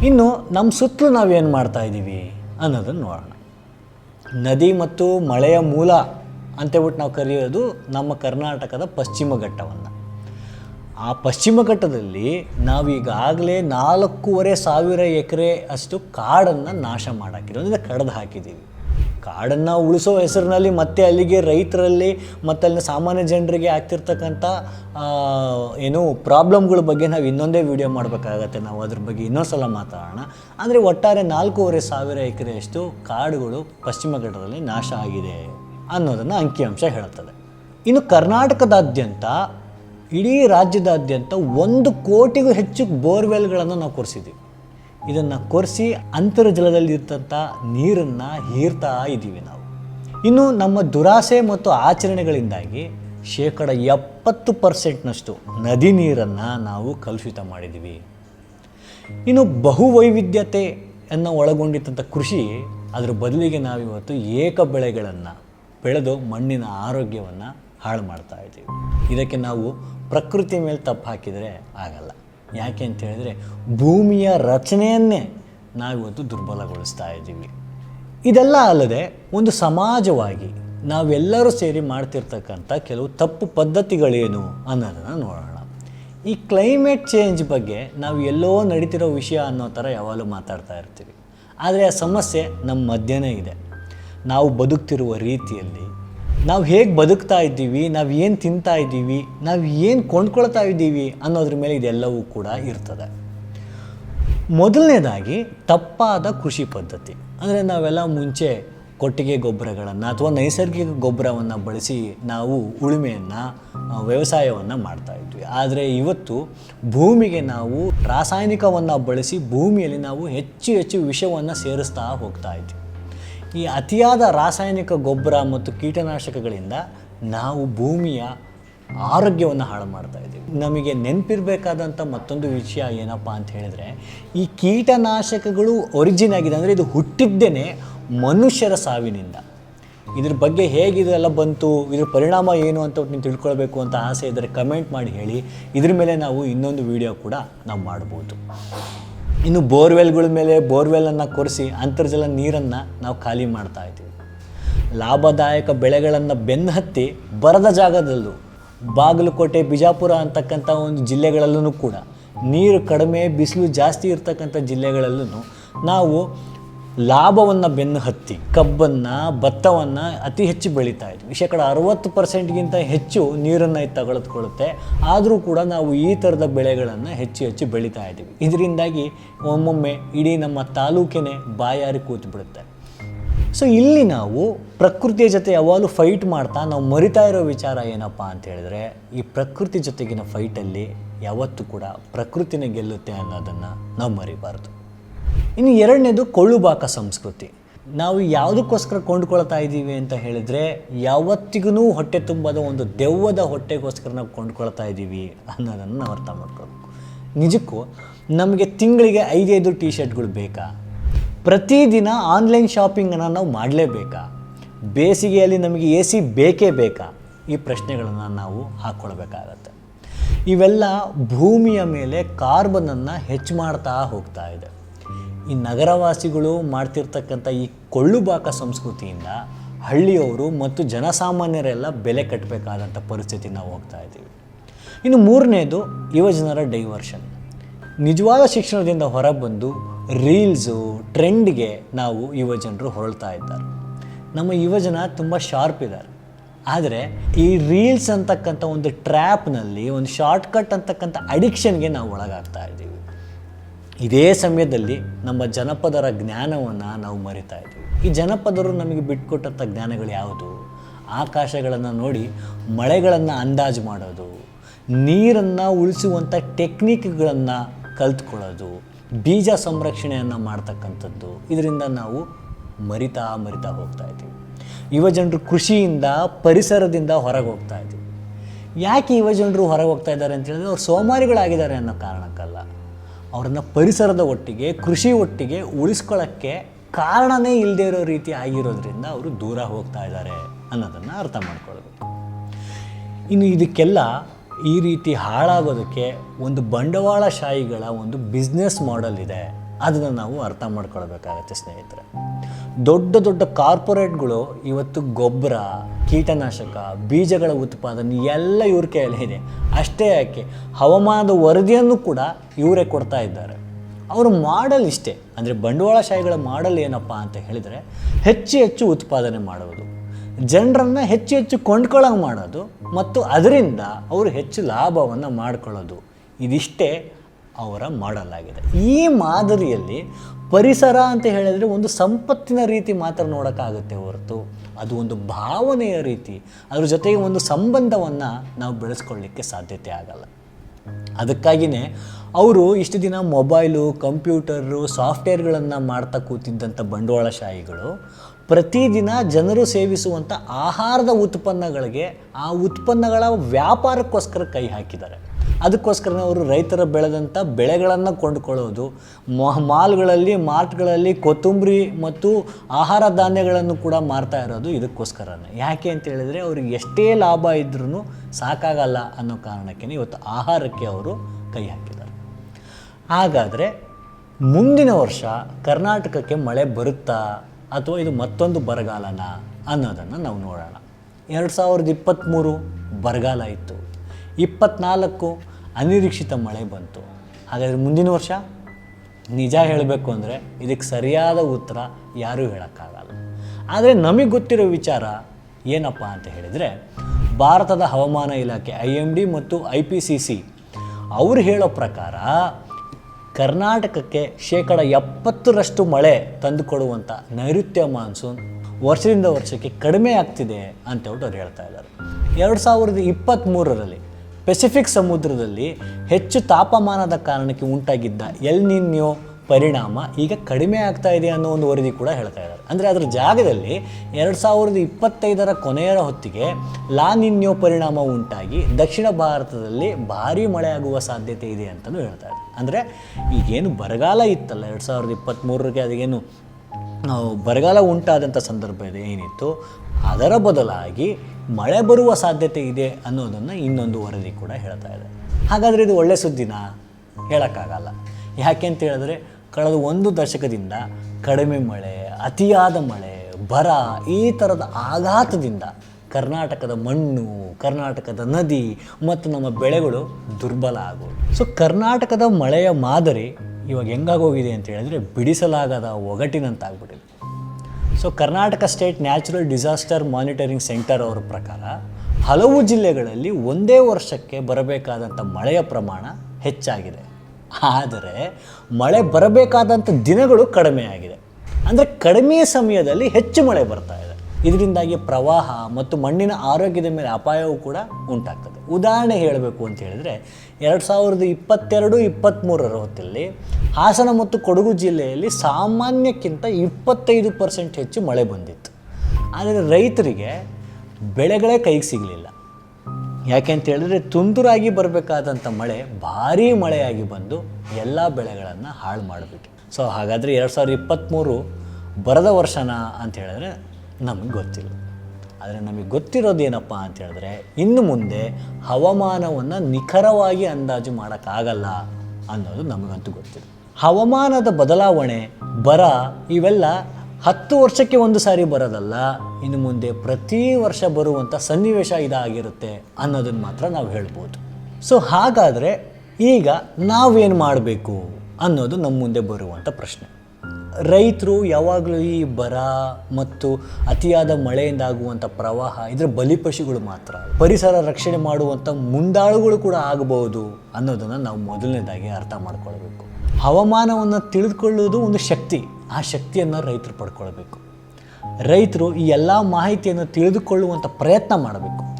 ಇನ್ನು ನಮ್ಮ ಸುತ್ತಲೂ ನಾವೇನು ಮಾಡ್ತಾ ಇದ್ದೀವಿ ಅನ್ನೋದನ್ನು ನೋಡೋಣ. ನದಿ ಮತ್ತು ಮಳೆಯ ಮೂಲ ಅಂತೇಳ್ಬಿಟ್ಟು ನಾವು ಕರೆಯೋದು ನಮ್ಮ ಕರ್ನಾಟಕದ ಪಶ್ಚಿಮ ಘಟ್ಟವನ್ನು. ಆ ಪಶ್ಚಿಮ ಘಟ್ಟದಲ್ಲಿ ನಾವೀಗಾಗಲೇ ನಾಲ್ಕೂವರೆ ಸಾವಿರ ಎಕರೆ ಅಷ್ಟು ಕಾಡನ್ನು ನಾಶ ಮಾಡಾಕಿದ್ದೀವಿ ಅಂದರೆ ಕಡ್ದು ಹಾಕಿದ್ದೀವಿ. ಕಾಡನ್ನು ಉಳಿಸೋ ಹೆಸರಿನಲ್ಲಿ ಮತ್ತೆ ಅಲ್ಲಿಗೆ ರೈತರಲ್ಲಿ ಮತ್ತು ಅಲ್ಲಿನ ಸಾಮಾನ್ಯ ಜನರಿಗೆ ಆಗ್ತಿರ್ತಕ್ಕಂಥ ಏನು ಪ್ರಾಬ್ಲಮ್ಗಳ ಬಗ್ಗೆ ನಾವು ಇನ್ನೊಂದೇ ವಿಡಿಯೋ ಮಾಡಬೇಕಾಗತ್ತೆ. ನಾವು ಅದ್ರ ಬಗ್ಗೆ ಇನ್ನೊಂದು ಸಲ ಮಾತಾಡೋಣ. ಅಂದರೆ ಒಟ್ಟಾರೆ ನಾಲ್ಕೂವರೆ ಸಾವಿರ ಎಕರೆಯಷ್ಟು ಕಾಡುಗಳು ಪಶ್ಚಿಮ ಘಟ್ಟದಲ್ಲಿ ನಾಶ ಆಗಿದೆ ಅನ್ನೋದನ್ನು ಅಂಕಿಅಂಶ ಹೇಳುತ್ತದೆ ಇನ್ನು ಕರ್ನಾಟಕದಾದ್ಯಂತ ಇಡೀ ರಾಜ್ಯದಾದ್ಯಂತ ಒಂದು ಕೋಟಿಗೂ ಹೆಚ್ಚು ಬೋರ್ವೆಲ್ಗಳನ್ನು ನಾವು ಕೊರೆಸಿದ್ದೀವಿ ಇದನ್ನು ಕೊರೆಸಿ ಅಂತರ್ಜಲದಲ್ಲಿ ಇರ್ತಂಥ ನೀರನ್ನು ಹೀರ್ತಾ ಇದ್ದೀವಿ ನಾವು. ಇನ್ನು ನಮ್ಮ ದುರಾಸೆ ಮತ್ತು ಆಚರಣೆಗಳಿಂದಾಗಿ ಶೇಕಡ ಎಪ್ಪತ್ತು ಪರ್ಸೆಂಟ್ನಷ್ಟು ನದಿ ನೀರನ್ನು ನಾವು ಕಲುಷಿತ ಮಾಡಿದ್ದೀವಿ ಇನ್ನು ಬಹುವೈವಿಧ್ಯತೆಯನ್ನು ಒಳಗೊಂಡಿದ್ದಂಥ ಕೃಷಿ, ಅದರ ಬದಲಿಗೆ ನಾವಿವತ್ತು ಏಕ ಬೆಳೆಗಳನ್ನು ಬೆಳೆದು ಮಣ್ಣಿನ ಆರೋಗ್ಯವನ್ನು ಹಾಳು ಮಾಡ್ತಾ ಇದ್ದೀವಿ. ಇದಕ್ಕೆ ನಾವು ಪ್ರಕೃತಿ ಮೇಲೆ ತಪ್ಪು ಹಾಕಿದರೆ ಆಗಲ್ಲ. ಯಾಕೆ ಅಂತ ಹೇಳಿದರೆ ಭೂಮಿಯ ರಚನೆಯನ್ನೇ ನಾವಿವತ್ತು ದುರ್ಬಲಗೊಳಿಸ್ತಾ ಇದ್ದೀವಿ. ಇದೆಲ್ಲ ಅಲ್ಲದೆ ಒಂದು ಸಮಾಜವಾಗಿ ನಾವೆಲ್ಲರೂ ಸೇರಿ ಮಾಡ್ತಿರ್ತಕ್ಕಂಥ ಕೆಲವು ತಪ್ಪು ಪದ್ಧತಿಗಳೇನು ಅನ್ನೋದನ್ನು ನೋಡೋಣ. ಈ ಕ್ಲೈಮೇಟ್ ಚೇಂಜ್ ಬಗ್ಗೆ ನಾವು ಎಲ್ಲೋ ನಡೀತಿರೋ ವಿಷಯ ಅನ್ನೋ ಥರ ಯಾವಾಗಲೂ ಮಾತಾಡ್ತಾ ಇರ್ತೀವಿ. ಆದರೆ ಆ ಸಮಸ್ಯೆ ನಮ್ಮ ಮಧ್ಯನೇ ಇದೆ. ನಾವು ಬದುಕ್ತಿರುವ ರೀತಿಯಲ್ಲಿ ನಾವು ಹೇಗೆ ಬದುಕ್ತಾ ಇದ್ದೀವಿ, ನಾವು ಏನು ತಿಂತಾ ಇದ್ದೀವಿ, ನಾವು ಏನು ಕೊಂಡ್ಕೊಳ್ತಾ ಇದ್ದೀವಿ ಅನ್ನೋದ್ರ ಮೇಲೆ ಇದೆಲ್ಲವೂ ಕೂಡ ಇರ್ತದೆ. ಮೊದಲನೇದಾಗಿ ತಪ್ಪಾದ ಕೃಷಿ ಪದ್ಧತಿ. ಅಂದರೆ ನಾವೆಲ್ಲ ಮುಂಚೆ ಕೊಟ್ಟಿಗೆ ಗೊಬ್ಬರಗಳನ್ನು ಅಥವಾ ನೈಸರ್ಗಿಕ ಗೊಬ್ಬರವನ್ನು ಬಳಸಿ ನಾವು ಉಳುಮೆಯನ್ನು ವ್ಯವಸಾಯವನ್ನು ಮಾಡ್ತಾ ಇದ್ವಿ. ಆದರೆ ಇವತ್ತು ಭೂಮಿಗೆ ನಾವು ರಾಸಾಯನಿಕವನ್ನು ಬಳಸಿ ಭೂಮಿಯಲ್ಲಿ ನಾವು ಹೆಚ್ಚು ಹೆಚ್ಚು ವಿಷವನ್ನು ಸೇರಿಸ್ತಾ ಹೋಗ್ತಾ ಇದ್ವಿ ಈ ಅತಿಯಾದ ರಾಸಾಯನಿಕ ಗೊಬ್ಬರ ಮತ್ತು ಕೀಟನಾಶಕಗಳಿಂದ ನಾವು ಭೂಮಿಯ ಆರೋಗ್ಯವನ್ನು ಹಾಳು ಮಾಡ್ತಾ ಇದ್ದೀವಿ. ನಮಗೆ ನೆನಪಿರಬೇಕಾದಂಥ ಮತ್ತೊಂದು ವಿಷಯ ಏನಪ್ಪಾ ಅಂತ ಹೇಳಿದರೆ, ಈ ಕೀಟನಾಶಕಗಳು ಒರಿಜಿನ್ ಆಗಿದೆ ಅಂದರೆ ಇದು ಹುಟ್ಟಿದ್ದೇನೆ ಮನುಷ್ಯರ ಸಾವಿನಿಂದ. ಇದ್ರ ಬಗ್ಗೆ ಹೇಗೆ ಇದೆಲ್ಲ ಬಂತು, ಇದ್ರ ಪರಿಣಾಮ ಏನು ಅಂತ ನೀವು ತಿಳ್ಕೊಳ್ಬೇಕು ಅಂತ ಆಸೆ ಇದ್ದರೆ ಕಮೆಂಟ್ ಮಾಡಿ ಹೇಳಿ. ಇದ್ರ ಮೇಲೆ ನಾವು ಇನ್ನೊಂದು ವಿಡಿಯೋ ಕೂಡ ನಾವು ಮಾಡ್ಬೋದು. ಇನ್ನು ಬೋರ್ವೆಲ್ಗಳ ಮೇಲೆ ಬೋರ್ವೆಲನ್ನು ಕೊರೆಸಿ ಅಂತರ್ಜಲ ನೀರನ್ನು ನಾವು ಖಾಲಿ ಮಾಡ್ತಾ ಇದ್ದೀವಿ. ಲಾಭದಾಯಕ ಬೆಳೆಗಳನ್ನು ಬೆನ್ನು ಹತ್ತಿ ಬರದ ಜಾಗದಲ್ಲೂ ಬಾಗಲಕೋಟೆ, ಬಿಜಾಪುರ ಅಂತಕ್ಕಂಥ ಒಂದು ಜಿಲ್ಲೆಗಳಲ್ಲೂ ಕೂಡ ನೀರು ಕಡಿಮೆ, ಬಿಸಿಲು ಜಾಸ್ತಿ ಇರ್ತಕ್ಕಂಥ ಜಿಲ್ಲೆಗಳಲ್ಲೂ ನಾವು ಲಾಭವನ್ನು ಬೆನ್ನು ಹತ್ತಿ, ಕಬ್ಬನ್ನು, ಭತ್ತವನ್ನು ಅತಿ ಹೆಚ್ಚು ಬೆಳೀತಾ ಇದ್ವಿ. ಶೇಕಡ ಅರವತ್ತು ಪರ್ಸೆಂಟ್ಗಿಂತ ಹೆಚ್ಚು ನೀರನ್ನು ತಗೊಳ್ಕೊಳ್ಳುತ್ತೆ ಆದರೂ ಕೂಡ ನಾವು ಈ ಥರದ ಬೆಳೆಗಳನ್ನು ಹೆಚ್ಚು ಹೆಚ್ಚು ಬೆಳೀತಾ ಇದ್ದೀವಿ. ಇದರಿಂದಾಗಿ ಒಮ್ಮೊಮ್ಮೆ ಇಡೀ ನಮ್ಮ ತಾಲೂಕಿನೇ ಬಾಯಾರಿ ಕೂತು ಬಿಡುತ್ತೆ ಸೊ ಇಲ್ಲಿ ನಾವು ಪ್ರಕೃತಿಯ ಜೊತೆ ಯಾವಾಗಲೂ ಫೈಟ್ ಮಾಡ್ತಾ ನಾವು ಮರಿತಾ ಇರೋ ವಿಚಾರ ಏನಪ್ಪ ಅಂತ ಹೇಳಿದ್ರೆ, ಈ ಪ್ರಕೃತಿ ಜೊತೆಗಿನ ಫೈಟಲ್ಲಿ ಯಾವತ್ತೂ ಕೂಡ ಪ್ರಕೃತಿನ ಗೆಲ್ಲುತ್ತೆ ಅನ್ನೋದನ್ನು ನಾವು ಮರಿಬಾರ್ದು. ಇನ್ನು ಎರಡನೇದು ಕೊಳ್ಳುಬಾಕ ಸಂಸ್ಕೃತಿ. ನಾವು ಯಾವುದಕ್ಕೋಸ್ಕರ ಕೊಂಡ್ಕೊಳ್ತಾ ಇದ್ದೀವಿ ಅಂತ ಹೇಳಿದರೆ ಯಾವತ್ತಿಗೂ ಹೊಟ್ಟೆ ತುಂಬದ ಒಂದು ದೆವ್ವದ ಹೊಟ್ಟೆಗೋಸ್ಕರ ನಾವು ಕೊಂಡ್ಕೊಳ್ತಾ ಇದ್ದೀವಿ ಅನ್ನೋದನ್ನು ನಾವು ಅರ್ಥ ಮಾಡ್ಕೋಬೇಕು ನಿಜಕ್ಕೂ ನಮಗೆ ತಿಂಗಳಿಗೆ ಐದೈದು ಟಿ ಶರ್ಟ್ಗಳು ಬೇಕಾ? ಪ್ರತಿದಿನ ಆನ್ಲೈನ್ ಶಾಪಿಂಗನ್ನು ನಾವು ಮಾಡಲೇಬೇಕಾ? ಬೇಸಿಗೆಯಲ್ಲಿ ನಮಗೆ ಎ ಸಿ ಬೇಕೇ ಬೇಕಾ? ಈ ಪ್ರಶ್ನೆಗಳನ್ನು ನಾವು ಹಾಕ್ಕೊಳ್ಬೇಕಾಗತ್ತೆ. ಇವೆಲ್ಲ ಭೂಮಿಯ ಮೇಲೆ ಕಾರ್ಬನನ್ನು ಹೆಚ್ಚು ಮಾಡ್ತಾ ಹೋಗ್ತಾ ಇದೆ. ಈ ನಗರವಾಸಿಗಳು ಮಾಡ್ತಿರ್ತಕ್ಕಂಥ ಈ ಕೊಳ್ಳುಬಾಕ ಸಂಸ್ಕೃತಿಯಿಂದ ಹಳ್ಳಿಯವರು ಮತ್ತು ಜನಸಾಮಾನ್ಯರೆಲ್ಲ ಬೆಲೆ ಕಟ್ಟಬೇಕಾದಂಥ ಪರಿಸ್ಥಿತಿ ನಾವು ಹೋಗ್ತಾ ಇದ್ದೀವಿ. ಇನ್ನು ಮೂರನೇದು ಯುವಜನರ ಡೈವರ್ಷನ್ ನಿಜವಾದ ಶಿಕ್ಷಣದಿಂದ ಹೊರಬಂದು ರೀಲ್ಸು, ಟ್ರೆಂಡ್ಗೆ ನಾವು ಯುವಜನರು ಹೊರಳ್ತಾ ಇದ್ದಾರೆ. ನಮ್ಮ ಯುವಜನ ತುಂಬ ಶಾರ್ಪ್ ಇದ್ದಾರೆ. ಆದರೆ ಈ ರೀಲ್ಸ್ ಅಂತಕ್ಕಂಥ ಒಂದು ಟ್ರ್ಯಾಪ್ನಲ್ಲಿ, ಒಂದು ಶಾರ್ಟ್ಕಟ್ ಅಂತಕ್ಕಂಥ ಅಡಿಕ್ಷನ್ಗೆ ನಾವು ಒಳಗಾಗ್ತಾ ಇದ್ದೀವಿ. ಇದೇ ಸಮಯದಲ್ಲಿ ನಮ್ಮ ಜನಪದರ ಜ್ಞಾನವನ್ನು ನಾವು ಮರಿತಾ ಇದ್ದೀವಿ ಈ ಜನಪದರು ನಮಗೆ ಬಿಟ್ಕೊಟ್ಟಂಥ ಜ್ಞಾನಗಳು ಯಾವುದು? ಆಕಾಶಗಳನ್ನು ನೋಡಿ ಮಳೆಗಳನ್ನು ಅಂದಾಜು ಮಾಡೋದು, ನೀರನ್ನು ಉಳಿಸುವಂಥ ಟೆಕ್ನಿಕ್ಗಳನ್ನು ಕಲ್ತ್ಕೊಳ್ಳೋದು, ಬೀಜ ಸಂರಕ್ಷಣೆಯನ್ನು ಮಾಡ್ತಕ್ಕಂಥದ್ದು. ಇದರಿಂದ ನಾವು ಮರಿತಾ ಮರಿತಾ ಹೋಗ್ತಾ ಇದ್ದೀವಿ ಯುವಜನರು ಕೃಷಿಯಿಂದ, ಪರಿಸರದಿಂದ ಹೊರಗೆ ಹೋಗ್ತಾ ಇದ್ದೀವಿ ಯಾಕೆ ಯುವಜನರು ಹೊರಗೆ ಹೋಗ್ತಾ ಇದ್ದಾರೆ ಅಂತ ಹೇಳಿದ್ರೆ, ಅವ್ರು ಸೋಮಾರಿಗಳಾಗಿದ್ದಾರೆ ಅನ್ನೋ ಕಾರಣಕ್ಕಲ್ಲ. ಅವ್ರನ್ನ ಪರಿಸರದ ಒಟ್ಟಿಗೆ, ಕೃಷಿ ಒಟ್ಟಿಗೆ ಉಳಿಸ್ಕೊಳ್ಳೋಕ್ಕೆ ಕಾರಣನೇ ಇಲ್ಲದೆ ಇರೋ ರೀತಿ ಆಗಿರೋದ್ರಿಂದ ಅವರು ದೂರ ಹೋಗ್ತಾ ಇದ್ದಾರೆ ಅನ್ನೋದನ್ನು ಅರ್ಥ ಮಾಡ್ಕೊಳ್ಬೇಕು ಇನ್ನು ಇದಕ್ಕೆಲ್ಲ ಈ ರೀತಿ ಹಾಳಾಗೋದಕ್ಕೆ ಒಂದು ಬಂಡವಾಳಶಾಹಿಗಳ ಒಂದು ಬಿಸ್ನೆಸ್ ಮಾಡೆಲ್ ಇದೆ. ಅದನ್ನು ನಾವು ಅರ್ಥ ಮಾಡ್ಕೊಳ್ಬೇಕಾಗತ್ತೆ ಸ್ನೇಹಿತರೆ. ದೊಡ್ಡ ದೊಡ್ಡ ಕಾರ್ಪೊರೇಟ್ಗಳು ಇವತ್ತು ಗೊಬ್ಬರ, ಕೀಟನಾಶಕ, ಬೀಜಗಳ ಉತ್ಪಾದನೆ ಎಲ್ಲ ಇವ್ರ ಕೈಯಲ್ಲಿ ಇದೆ. ಅಷ್ಟೇ ಯಾಕೆ? ಹವಾಮಾನದ ವರದಿಯನ್ನು ಕೂಡ ಇವರೇ ಕೊಡ್ತಾ ಇದ್ದಾರೆ. ಅವರು ಮಾಡಲ್ ಇಷ್ಟೇ. ಅಂದರೆ ಬಂಡವಾಳಶಾಹಿಗಳ ಮಾಡಲ್ ಏನಪ್ಪ ಅಂತ ಹೇಳಿದರೆ ಹೆಚ್ಚು ಹೆಚ್ಚು ಉತ್ಪಾದನೆ ಮಾಡುವುದು ಜನರನ್ನು ಹೆಚ್ಚು ಹೆಚ್ಚು ಕೊಂಡ್ಕೊಳ್ಳೋಂಗೆ ಮಾಡೋದು ಮತ್ತು ಅದರಿಂದ ಅವರು ಹೆಚ್ಚು ಲಾಭವನ್ನು ಮಾಡ್ಕೊಳ್ಳೋದು. ಇದಿಷ್ಟೇ ಅವರ ಮಾಡಲ್ ಆಗಿದೆ ಈ ಮಾದರಿಯಲ್ಲಿ ಪರಿಸರ ಅಂತ ಹೇಳಿದರೆ ಒಂದು ಸಂಪತ್ತಿನ ರೀತಿ ಮಾತ್ರ ನೋಡೋಕ್ಕಾಗುತ್ತೆ ಹೊರತು. ಅದು ಒಂದು ಭಾವನೆಯ ರೀತಿ. ಅದ್ರ ಜೊತೆಗೆ ಒಂದು ಸಂಬಂಧವನ್ನು ನಾವು ಬೆಳೆಸ್ಕೊಳ್ಳಿಕ್ಕೆ ಸಾಧ್ಯತೆ ಆಗಲ್ಲ. ಅದಕ್ಕಾಗಿಯೇ ಅವರು ಇಷ್ಟು ದಿನ ಮೊಬೈಲು, ಕಂಪ್ಯೂಟರು, ಸಾಫ್ಟ್ವೇರ್ಗಳನ್ನು ಮಾಡ್ತಾ ಕೂತಿದ್ದಂಥ ಬಂಡವಾಳಶಾಹಿಗಳು ಪ್ರತಿದಿನ ಜನರು ಸೇವಿಸುವಂಥ ಆಹಾರದ ಉತ್ಪನ್ನಗಳಿಗೆ ಆ ಉತ್ಪನ್ನಗಳ ವ್ಯಾಪಾರಕ್ಕೋಸ್ಕರ ಕೈ ಹಾಕಿದ್ದಾರೆ. ಅದಕ್ಕೋಸ್ಕರನೇ ಅವರು ರೈತರ ಬೆಳೆದಂಥ ಬೆಳೆಗಳನ್ನು ಕೊಂಡುಕೊಳ್ಳೋದು ಮಾಲ್ಗಳಲ್ಲಿ, ಮಾರ್ಟ್ಗಳಲ್ಲಿ ಕೊತ್ತಂಬರಿ ಮತ್ತು ಆಹಾರ ಧಾನ್ಯಗಳನ್ನು ಕೂಡ ಮಾರ್ತಾ ಇರೋದು ಇದಕ್ಕೋಸ್ಕರನೇ. ಯಾಕೆ ಅಂತ ಹೇಳಿದರೆ ಅವ್ರಿಗೆ ಎಷ್ಟೇ ಲಾಭ ಇದ್ರೂ ಸಾಕಾಗಲ್ಲ ಅನ್ನೋ ಕಾರಣಕ್ಕೆ ಇವತ್ತು ಆಹಾರಕ್ಕೆ ಅವರು ಕೈ ಹಾಕಿದ್ದಾರೆ. ಹಾಗಾದರೆ ಮುಂದಿನ ವರ್ಷ ಕರ್ನಾಟಕಕ್ಕೆ ಮಳೆ ಬರುತ್ತಾ ಅಥವಾ ಇದು ಮತ್ತೊಂದು ಬರಗಾಲನ ಅನ್ನೋದನ್ನು ನಾವು ನೋಡೋಣ. ಎರಡು ಸಾವಿರದ ಇಪ್ಪತ್ತ್ಮೂರು ಬರಗಾಲ ಇತ್ತು. ಇಪ್ಪತ್ನಾಲ್ಕು ಅನಿರೀಕ್ಷಿತ ಮಳೆ ಬಂತು. ಹಾಗಾದರೆ ಮುಂದಿನ ವರ್ಷ ನಿಜ ಹೇಳಬೇಕು ಅಂದರೆ ಇದಕ್ಕೆ ಸರಿಯಾದ ಉತ್ತರ ಯಾರೂ ಹೇಳೋಕ್ಕಾಗಲ್ಲ. ಆದರೆ ನಮಗೆ ಗೊತ್ತಿರೋ ವಿಚಾರ ಏನಪ್ಪ ಅಂತ ಹೇಳಿದರೆ ಭಾರತದ ಹವಾಮಾನ ಇಲಾಖೆ, ಐ ಎಂ ಡಿ ಮತ್ತು ಐ ಪಿ ಸಿ ಸಿ ಅವರು ಹೇಳೋ ಪ್ರಕಾರ ಕರ್ನಾಟಕಕ್ಕೆ ಶೇಕಡ ಎಪ್ಪತ್ತರಷ್ಟು ಮಳೆ ತಂದುಕೊಡುವಂಥ ನೈಋತ್ಯ ಮಾನ್ಸೂನ್ ವರ್ಷದಿಂದ ವರ್ಷಕ್ಕೆ ಕಡಿಮೆ ಆಗ್ತಿದೆ ಅಂತ ಹೇಳ್ಬಿಟ್ಟು ಅವ್ರು ಹೇಳ್ತಾ ಇದ್ದಾರೆ. ಎರಡು ಸಾವಿರದ ಇಪ್ಪತ್ತ್ಮೂರರಲ್ಲಿ ಪೆಸಿಫಿಕ್ ಸಮುದ್ರದಲ್ಲಿ ಹೆಚ್ಚು ತಾಪಮಾನದ ಕಾರಣಕ್ಕೆ ಉಂಟಾಗಿದ್ದ ಎಲ್ ನಿನ್ಯೋ ಪರಿಣಾಮ ಈಗ ಕಡಿಮೆ ಆಗ್ತಾ ಇದೆ ಅನ್ನೋ ಒಂದು ವರದಿ ಕೂಡ ಹೇಳ್ತಾ ಇದ್ದಾರೆ. ಅಂದರೆ ಅದರ ಜಾಗದಲ್ಲಿ ಎರಡು ಸಾವಿರದ ಇಪ್ಪತ್ತೈದರ ಕೊನೆಯ ಹೊತ್ತಿಗೆ ಲಾ ನಿನ್ಯೋ ಪರಿಣಾಮ ಉಂಟಾಗಿ ದಕ್ಷಿಣ ಭಾರತದಲ್ಲಿ ಭಾರೀ ಮಳೆಯಾಗುವ ಸಾಧ್ಯತೆ ಇದೆ ಅಂತಲೂ ಹೇಳ್ತಾ ಇದ್ದಾರೆ. ಅಂದರೆ ಈಗೇನು ಬರಗಾಲ ಇತ್ತಲ್ಲ ಎರಡು ಸಾವಿರದ ಇಪ್ಪತ್ತ್ಮೂರಕ್ಕೆ ಅದೇನು ಬರಗಾಲ ಉಂಟಾದಂಥ ಸಂದರ್ಭ ಏನಿತ್ತು? ಅದರ ಬದಲಾಗಿ ಮಳೆ ಬರುವ ಸಾಧ್ಯತೆ ಇದೆ ಅನ್ನೋದನ್ನು ಇನ್ನೊಂದು ವರದಿ ಕೂಡ ಹೇಳ್ತಾ ಇದೆ. ಹಾಗಾದರೆ ಇದು ಒಳ್ಳೆ ಸುದ್ದಿನ? ಹೇಳೋಕ್ಕಾಗಲ್ಲ. ಯಾಕೆ ಅಂತ ಹೇಳಿದ್ರೆ, ಕಳೆದ ಒಂದು ದಶಕದಿಂದ ಕಡಿಮೆ ಮಳೆ, ಅತಿಯಾದ ಮಳೆ, ಬರ ಈ ಥರದ ಆಘಾತದಿಂದ ಕರ್ನಾಟಕದ ಮಣ್ಣು, ಕರ್ನಾಟಕದ ನದಿ ಮತ್ತು ನಮ್ಮ ಬೆಳೆಗಳು ದುರ್ಬಲ ಆಗೋದು ಸೊ ಕರ್ನಾಟಕದ ಮಳೆಯ ಮಾದರಿ ಇವಾಗ ಹೆಂಗಾಗೋಗಿದೆ ಅಂತ ಹೇಳಿದ್ರೆ ಬಿಡಿಸಲಾಗದ ಒಗಟಿನಂತಾಗ್ಬಿಟ್ಟಿದೆ. So Karnataka state natural disaster monitoring centre ಅವರ ಪ್ರಕಾರ ಹಲವು ಜಿಲ್ಲೆಗಳಲ್ಲಿ ಒಂದೇ ವರ್ಷಕ್ಕೆ ಬರಬೇಕಾದಂಥ ಮಳೆಯ ಪ್ರಮಾಣ ಹೆಚ್ಚಾಗಿದೆ. ಆದರೆ ಮಳೆ ಬರಬೇಕಾದಂಥ ದಿನಗಳು ಕಡಿಮೆ ಆಗಿದೆ. ಅಂದರೆ ಕಡಿಮೆ ಸಮಯದಲ್ಲಿ ಹೆಚ್ಚು ಮಳೆ ಬರ್ತಾ ಇದೆ. ಇದರಿಂದಾಗಿ ಪ್ರವಾಹ ಮತ್ತು ಮಣ್ಣಿನ ಆರೋಗ್ಯದ ಮೇಲೆ ಅಪಾಯವೂ ಕೂಡ ಉಂಟಾಗ್ತದೆ. ಉದಾಹರಣೆ ಹೇಳಬೇಕು ಅಂತ ಹೇಳಿದರೆ, ಎರಡು ಸಾವಿರದ ಇಪ್ಪತ್ತೆರಡು ಇಪ್ಪತ್ತ್ಮೂರರ ಹೊತ್ತಲ್ಲಿ ಹಾಸನ ಮತ್ತು ಕೊಡಗು ಜಿಲ್ಲೆಯಲ್ಲಿ ಸಾಮಾನ್ಯಕ್ಕಿಂತ ಇಪ್ಪತ್ತೈದು ಪರ್ಸೆಂಟ್ ಹೆಚ್ಚು ಮಳೆ ಬಂದಿತ್ತು. ಆದರೆ ರೈತರಿಗೆ ಬೆಳೆಗಳೇ ಕೈಗೆ ಸಿಗಲಿಲ್ಲ. ಯಾಕೆ ಅಂತ ಹೇಳಿದ್ರೆ, ತುಂತುರಾಗಿ ಬರಬೇಕಾದಂಥ ಮಳೆ, ಭಾರೀ ಮಳೆಯಾಗಿ ಬಂದು ಎಲ್ಲ ಬೆಳೆಗಳನ್ನು ಹಾಳು ಮಾಡಬೇಕು ಸೊ ಹಾಗಾದರೆ ಎರಡು ಸಾವಿರದ ಇಪ್ಪತ್ತ್ಮೂರು ಬರದ ವರ್ಷನ ಅಂತ ಹೇಳಿದ್ರೆ ನಮಗೆ ಗೊತ್ತಿಲ್ಲ. ಆದರೆ ನಮಗೆ ಗೊತ್ತಿರೋದು ಏನಪ್ಪ ಅಂತ ಹೇಳಿದ್ರೆ, ಇನ್ನು ಮುಂದೆ ಹವಾಮಾನವನ್ನು ನಿಖರವಾಗಿ ಅಂದಾಜು ಮಾಡೋಕ್ಕಾಗಲ್ಲ ಅನ್ನೋದು ನಮಗಂತೂ ಗೊತ್ತಿಲ್ಲ. ಹವಾಮಾನದ ಬದಲಾವಣೆ ಬರ, ಇವೆಲ್ಲ ಹತ್ತು ವರ್ಷಕ್ಕೆ ಒಂದು ಸಾರಿ ಬರೋದಲ್ಲ, ಇನ್ನು ಮುಂದೆ ಪ್ರತಿ ವರ್ಷ ಬರುವಂಥ ಸನ್ನಿವೇಶ ಇದಾಗಿರುತ್ತೆ ಅನ್ನೋದನ್ನು ಮಾತ್ರ ನಾವು ಹೇಳ್ಬೋದು. ಸೊ ಹಾಗಾದರೆ ಈಗ ನಾವೇನು ಮಾಡಬೇಕು ಅನ್ನೋದು ನಮ್ಮ ಮುಂದೆ ಬರುವಂಥ ಪ್ರಶ್ನೆ. ರೈತರು ಯಾವಾಗಲೂ ಈ ಬರ ಮತ್ತು ಅತಿಯಾದ ಮಳೆಯಿಂದ ಆಗುವಂಥ ಪ್ರವಾಹ, ಇದರ ಬಲಿಪಶುಗಳು ಮಾತ್ರ. ಪರಿಸರ ರಕ್ಷಣೆ ಮಾಡುವಂಥ ಮುಂದಾಳುಗಳು ಕೂಡ ಆಗಬಹುದು ಅನ್ನೋದನ್ನು ನಾವು ಮೊದಲನೇದಾಗಿ ಅರ್ಥ ಮಾಡ್ಕೊಳ್ಬೇಕು. ಹವಾಮಾನವನ್ನು ತಿಳಿದುಕೊಳ್ಳುವುದು ಒಂದು ಶಕ್ತಿ. ಆ ಶಕ್ತಿಯನ್ನು ರೈತರು ಪಡ್ಕೊಳ್ಬೇಕು. ರೈತರು ಈ ಎಲ್ಲ ಮಾಹಿತಿಯನ್ನು ತಿಳಿದುಕೊಳ್ಳುವಂಥ ಪ್ರಯತ್ನ ಮಾಡಬೇಕು.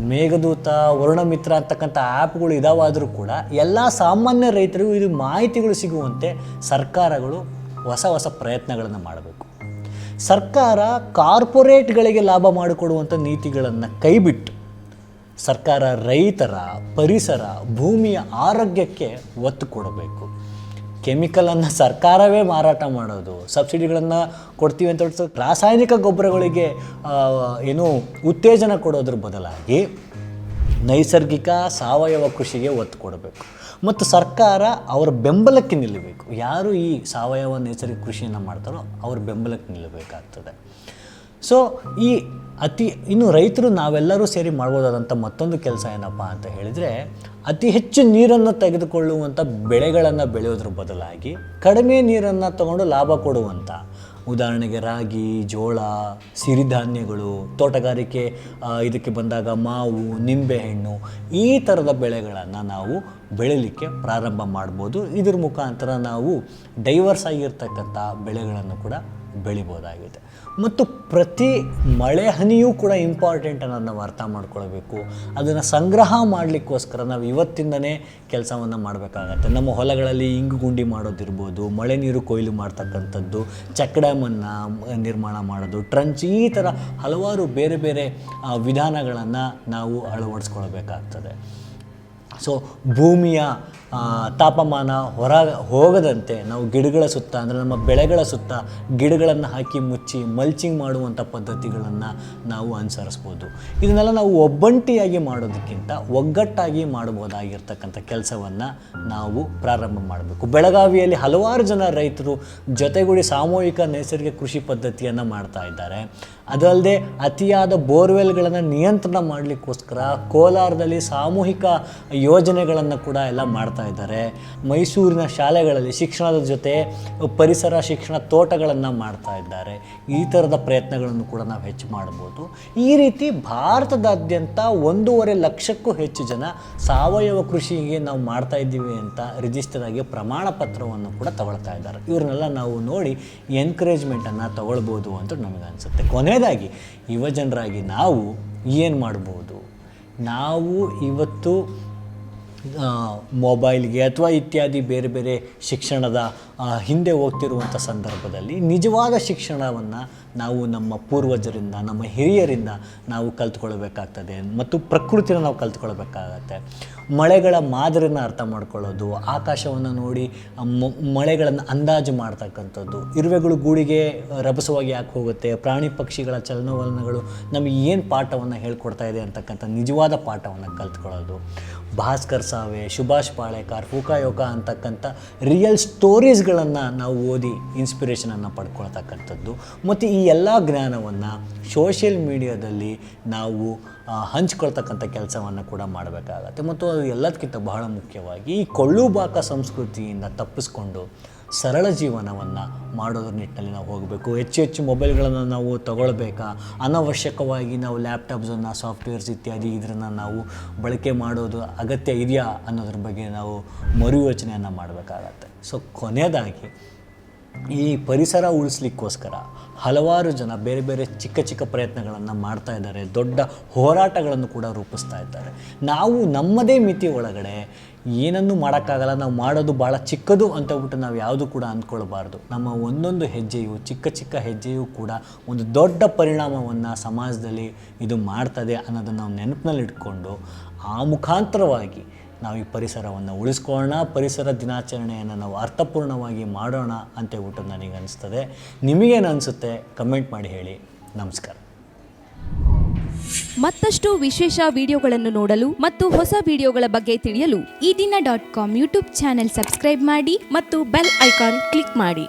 ಮೇಘದೂತ, ವರುಣಮಿತ್ರ ಅಂತಕ್ಕಂಥ ಆ್ಯಪ್ಗಳು ಇದಾವಾದರೂ ಕೂಡ ಎಲ್ಲ ಸಾಮಾನ್ಯ ರೈತರಿಗೂ ಇದು ಮಾಹಿತಿಗಳು ಸಿಗುವಂತೆ ಸರ್ಕಾರಗಳು ಹೊಸ ಹೊಸ ಪ್ರಯತ್ನಗಳನ್ನು ಮಾಡಬೇಕು. ಸರ್ಕಾರ ಕಾರ್ಪೊರೇಟ್ಗಳಿಗೆ ಲಾಭ ಮಾಡಿಕೊಡುವಂಥ ನೀತಿಗಳನ್ನು ಕೈಬಿಟ್ಟು ಸರ್ಕಾರ ರೈತರ ಪರಿಸರ ಭೂಮಿಯ ಆರೋಗ್ಯಕ್ಕೆ ಒತ್ತು ಕೊಡಬೇಕು. ಕೆಮಿಕಲನ್ನು ಸರ್ಕಾರವೇ ಮಾರಾಟ ಮಾಡೋದು, ಸಬ್ಸಿಡಿಗಳನ್ನು ಕೊಡ್ತೀವಿ ಅಂತ ರಾಸಾಯನಿಕ ಗೊಬ್ಬರಗಳಿಗೆ ಏನು ಉತ್ತೇಜನ ಕೊಡೋದ್ರ ಬದಲಾಗಿ ನೈಸರ್ಗಿಕ ಸಾವಯವ ಕೃಷಿಗೆ ಒತ್ತು ಕೊಡಬೇಕು. ಮತ್ತು ಸರ್ಕಾರ ಅವರ ಬೆಂಬಲಕ್ಕೆ ನಿಲ್ಲಬೇಕು. ಯಾರು ಈ ಸಾವಯವ ನೈಸರ್ಗಿಕ ಕೃಷಿಯನ್ನು ಮಾಡ್ತಾರೋ ಅವ್ರ ಬೆಂಬಲಕ್ಕೆ ನಿಲ್ಲಬೇಕಾಗ್ತದೆ. ಸೊ ಈ ಅತಿ, ಇನ್ನು ರೈತರು ನಾವೆಲ್ಲರೂ ಸೇರಿ ಮಾಡ್ಬೋದಾದಂಥ ಮತ್ತೊಂದು ಕೆಲಸ ಏನಪ್ಪ ಅಂತ ಹೇಳಿದರೆ, ಅತಿ ಹೆಚ್ಚು ನೀರನ್ನು ತೆಗೆದುಕೊಳ್ಳುವಂಥ ಬೆಳೆಗಳನ್ನು ಬೆಳೆಯೋದ್ರ ಬದಲಾಗಿ ಕಡಿಮೆ ನೀರನ್ನು ತಗೊಂಡು ಲಾಭ ಕೊಡುವಂಥ ಉದಾಹರಣೆಗೆ ರಾಗಿ, ಜೋಳ, ಸಿರಿಧಾನ್ಯಗಳು, ತೋಟಗಾರಿಕೆ ಇದಕ್ಕೆ ಬಂದಾಗ ಮಾವು ನಿಂಬೆಹಣ್ಣು ಈ ಥರದ ಬೆಳೆಗಳನ್ನು ನಾವು ಬೆಳೀಲಿಕ್ಕೆ ಪ್ರಾರಂಭ ಮಾಡ್ಬೋದು. ಇದ್ರ ಮುಖಾಂತರ ನಾವು ಡೈವರ್ಸ್ ಆಗಿರ್ತಕ್ಕಂಥ ಬೆಳೆಗಳನ್ನು ಕೂಡ ಬೆಳಿಬೋದಾಗಿದೆ. ಮತ್ತು ಪ್ರತಿ ಮಳೆ ಹನಿಯೂ ಕೂಡ ಇಂಪಾರ್ಟೆಂಟ್ ಅನ್ನೋದು ನಾವು ಅರ್ಥ ಮಾಡ್ಕೊಳ್ಬೇಕು. ಅದನ್ನು ಸಂಗ್ರಹ ಮಾಡಲಿಕ್ಕೋಸ್ಕರ ನಾವು ಇವತ್ತಿಂದನೇ ಕೆಲಸವನ್ನು ಮಾಡಬೇಕಾಗತ್ತೆ. ನಮ್ಮ ಹೊಲಗಳಲ್ಲಿ ಇಂಗು ಗುಂಡಿ ಮಾಡೋದಿರ್ಬೋದು, ಮಳೆ ನೀರು ಕೊಯ್ಲು ಮಾಡ್ತಕ್ಕಂಥದ್ದು ಚೆಕ್ ನಿರ್ಮಾಣ ಮಾಡೋದು ಟ್ರಂಚ್ ಈ ಥರ ಹಲವಾರು ಬೇರೆ ಬೇರೆ ವಿಧಾನಗಳನ್ನು ನಾವು ಅಳವಡಿಸ್ಕೊಳ್ಬೇಕಾಗ್ತದೆ. ಸೊ ಭೂಮಿಯ ತಾಪಮಾನ ಹೊರ ಹೋಗದಂತೆ ನಾವು ಗಿಡಗಳ ಸುತ್ತ, ಅಂದರೆ ನಮ್ಮ ಬೆಳೆಗಳ ಸುತ್ತ ಗಿಡಗಳನ್ನು ಹಾಕಿ ಮುಚ್ಚಿ ಮಲ್ಚಿಂಗ್ ಮಾಡುವಂಥ ಪದ್ಧತಿಗಳನ್ನು ನಾವು ಅನುಸರಿಸ್ಬೋದು. ಇದನ್ನೆಲ್ಲ ನಾವು ಒಬ್ಬಂಟಿಯಾಗಿ ಮಾಡೋದಕ್ಕಿಂತ ಒಗ್ಗಟ್ಟಾಗಿ ಮಾಡಬಹುದಾಗಿರ್ತಕ್ಕಂಥ ಕೆಲಸವನ್ನು ನಾವು ಪ್ರಾರಂಭ ಮಾಡಬೇಕು. ಬೆಳಗಾವಿಯಲ್ಲಿ ಹಲವಾರು ಜನ ರೈತರು ಜೊತೆಗೂಡಿ ಸಾಮೂಹಿಕ ನೈಸರ್ಗಿಕ ಕೃಷಿ ಪದ್ಧತಿಯನ್ನು ಮಾಡ್ತಾ ಇದ್ದಾರೆ. ಅದಲ್ಲದೆ ಅತಿಯಾದ ಬೋರ್ವೆಲ್ಗಳನ್ನು ನಿಯಂತ್ರಣ ಮಾಡಲಿಕ್ಕೋಸ್ಕರ ಕೋಲಾರದಲ್ಲಿ ಸಾಮೂಹಿಕ ಯೋಜನೆಗಳನ್ನು ಕೂಡ ಎಲ್ಲ ಮಾಡ್ತಾ ಇದ್ದಾರೆ. ಮೈಸೂರಿನ ಶಾಲೆಗಳಲ್ಲಿ ಶಿಕ್ಷಣದ ಜೊತೆ ಪರಿಸರ ಶಿಕ್ಷಣ ತೋಟಗಳನ್ನು ಮಾಡ್ತಾ ಇದ್ದಾರೆ. ಈ ಥರದ ಪ್ರಯತ್ನಗಳನ್ನು ಕೂಡ ನಾವು ಹೆಚ್ಚು ಮಾಡ್ಬೋದು. ಈ ರೀತಿ ಭಾರತದಾದ್ಯಂತ ಒಂದೂವರೆ ಲಕ್ಷಕ್ಕೂ ಹೆಚ್ಚು ಜನ ಸಾವಯವ ಕೃಷಿಗೆ ನಾವು ಮಾಡ್ತಾ ಇದ್ದೀವಿ ಅಂತ ರಿಜಿಸ್ಟರ್ ಆಗಿ ಪ್ರಮಾಣ ಪತ್ರವನ್ನು ಕೂಡ ತಗೊಳ್ತಾ ಇದ್ದಾರೆ. ಇವ್ರನ್ನೆಲ್ಲ ನಾವು ನೋಡಿ ಎನ್ಕರೇಜ್ಮೆಂಟನ್ನು ತಗೊಳ್ಬೋದು ಅಂತ ನಮಗೆ ಅನಿಸುತ್ತೆ. ಕೊನೆಯದಾಗಿ ಯುವ ಜನರಾಗಿ ನಾವು ಏನು ಮಾಡ್ಬೋದು? ನಾವು ಇವತ್ತು ಮೊಬೈಲ್ಗೆ ಅಥವಾ ಇತ್ಯಾದಿ ಬೇರೆ ಬೇರೆ ಶಿಕ್ಷಣದ ಹಿಂದೆ ಹೋಗ್ತಿರುವಂಥ ಸಂದರ್ಭದಲ್ಲಿ ನಿಜವಾದ ಶಿಕ್ಷಣವನ್ನು ನಾವು ನಮ್ಮ ಪೂರ್ವಜರಿಂದ, ನಮ್ಮ ಹಿರಿಯರಿಂದ ನಾವು ಕಲ್ತ್ಕೊಳ್ಬೇಕಾಗ್ತದೆ. ಮತ್ತು ಪ್ರಕೃತಿನ ನಾವು ಕಲ್ತ್ಕೊಳ್ಬೇಕಾಗತ್ತೆ. ಮಳೆಗಳ ಮಾದರಿನ ಅರ್ಥ ಮಾಡ್ಕೊಳ್ಳೋದು, ಆಕಾಶವನ್ನು ನೋಡಿ ಮಳೆಗಳನ್ನು ಅಂದಾಜು ಮಾಡ್ತಕ್ಕಂಥದ್ದು. ಇರುವೆಗಳು ಗೂಡಿಗೆ ರಭಸವಾಗಿ ಯಾಕೆ ಹೋಗುತ್ತೆ? ಪ್ರಾಣಿ ಪಕ್ಷಿಗಳ ಚಲನವಲನಗಳು ನಮಗೆ ಏನು ಪಾಠವನ್ನು ಹೇಳ್ಕೊಡ್ತಾ ಇದೆ ಅಂತಕ್ಕಂಥ ನಿಜವಾದ ಪಾಠವನ್ನು ಕಲ್ತ್ಕೊಳ್ಳೋದು. ಭಾಸ್ಕರ್ ಸಾವೆ, ಸುಭಾಷ್ ಪಾಳೇಕರ್ ಫೂಕಾಯೋಕ ಅಂತಕ್ಕಂಥ ರಿಯಲ್ ಸ್ಟೋರೀಸ್ಗಳನ್ನು ನಾವು ಓದಿ ಇನ್ಸ್ಪಿರೇಷನನ್ನು ಪಡ್ಕೊಳ್ತಕ್ಕಂಥದ್ದು. ಮತ್ತು ಈ ಎಲ್ಲ ಜ್ಞಾನವನ್ನು ಸೋಷಿಯಲ್ ಮೀಡಿಯಾದಲ್ಲಿ ನಾವು ಹಂಚ್ಕೊಳ್ತಕ್ಕಂಥ ಕೆಲಸವನ್ನು ಕೂಡ ಮಾಡಬೇಕಾಗತ್ತೆ. ಮತ್ತು ಅದು ಎಲ್ಲದಕ್ಕಿಂತ ಬಹಳ ಮುಖ್ಯವಾಗಿ ಈ ಕೊಳ್ಳುಬಾಕ ಸಂಸ್ಕೃತಿಯಿಂದ ತಪ್ಪಿಸ್ಕೊಂಡು ಸರಳ ಜೀವನವನ್ನು ಮಾಡೋದ್ರ ನಿಟ್ಟಿನಲ್ಲಿ ನಾವು ಹೋಗಬೇಕು. ಹೆಚ್ಚು ಹೆಚ್ಚು ಮೊಬೈಲ್ಗಳನ್ನು ನಾವು ತಗೊಳ್ಬೇಕಾ? ಅನವಶ್ಯಕವಾಗಿ ನಾವು ಲ್ಯಾಪ್ಟಾಪ್ಸನ್ನು ಸಾಫ್ಟ್ವೇರ್ಸ್ ಇತ್ಯಾದಿ ಇದನ್ನು ನಾವು ಬಳಕೆ ಮಾಡೋದು ಅಗತ್ಯ ಇದೆಯಾ ಅನ್ನೋದ್ರ ಬಗ್ಗೆ ನಾವು ಮರುಯೋಚನೆಯನ್ನು ಮಾಡಬೇಕಾಗತ್ತೆ. ಸೊ ಕೊನೆಯದಾಗಿ ಈ ಪರಿಸರ ಉಳಿಸ್ಲಿಕ್ಕೋಸ್ಕರ ಹಲವಾರು ಜನ ಬೇರೆ ಬೇರೆ ಚಿಕ್ಕ ಚಿಕ್ಕ ಪ್ರಯತ್ನಗಳನ್ನು ಮಾಡ್ತಾ ಇದ್ದಾರೆ, ದೊಡ್ಡ ಹೋರಾಟಗಳನ್ನು ಕೂಡ ರೂಪಿಸ್ತಾ ಇದ್ದಾರೆ. ನಾವು ನಮ್ಮದೇ ಮಿತಿ ಒಳಗಡೆ ಏನನ್ನು ಮಾಡೋಕ್ಕಾಗಲ್ಲ, ನಾವು ಮಾಡೋದು ಭಾಳ ಚಿಕ್ಕದು ಅಂತ ಬಿಟ್ಟು ನಾವು ಯಾವುದು ಕೂಡ ಅಂದ್ಕೊಳ್ಬಾರ್ದು. ನಮ್ಮ ಒಂದೊಂದು ಹೆಜ್ಜೆಯು, ಚಿಕ್ಕ ಚಿಕ್ಕ ಹೆಜ್ಜೆಯು ಕೂಡ ಒಂದು ದೊಡ್ಡ ಪರಿಣಾಮವನ್ನು ಸಮಾಜದಲ್ಲಿ ಇದು ಮಾಡ್ತದೆ ಅನ್ನೋದನ್ನು ನಾವು ನೆನಪಿನಲ್ಲಿಟ್ಕೊಂಡು ಆ ಮುಖಾಂತರವಾಗಿ ನಾವು ಈ ಪರಿಸರವನ್ನು ಉಳಿಸ್ಕೊಳ್ಳೋಣ, ಪರಿಸರ ದಿನಾಚರಣೆಯನ್ನು ನಾವು ಅರ್ಥಪೂರ್ಣವಾಗಿ ಮಾಡೋಣ ಅಂತ ಊಟ ನನಗೆ ಅನಿಸ್ತದೆ. ನಿಮಗೇನು ಅನಿಸುತ್ತೆ? ಕಮೆಂಟ್ ಮಾಡಿ ಹೇಳಿ. ನಮಸ್ಕಾರ. ಮತ್ತಷ್ಟು ವಿಶೇಷ ವಿಡಿಯೋಗಳನ್ನು ನೋಡಲು ಮತ್ತು ಹೊಸ ವಿಡಿಯೋಗಳ ಬಗ್ಗೆ ತಿಳಿಯಲು ಈ ದಿನ dot com YouTube channel subscribe ಮಾಡಿ ಮತ್ತು ಬೆಲ್ ಐಕಾನ್ ಕ್ಲಿಕ್ ಮಾಡಿ.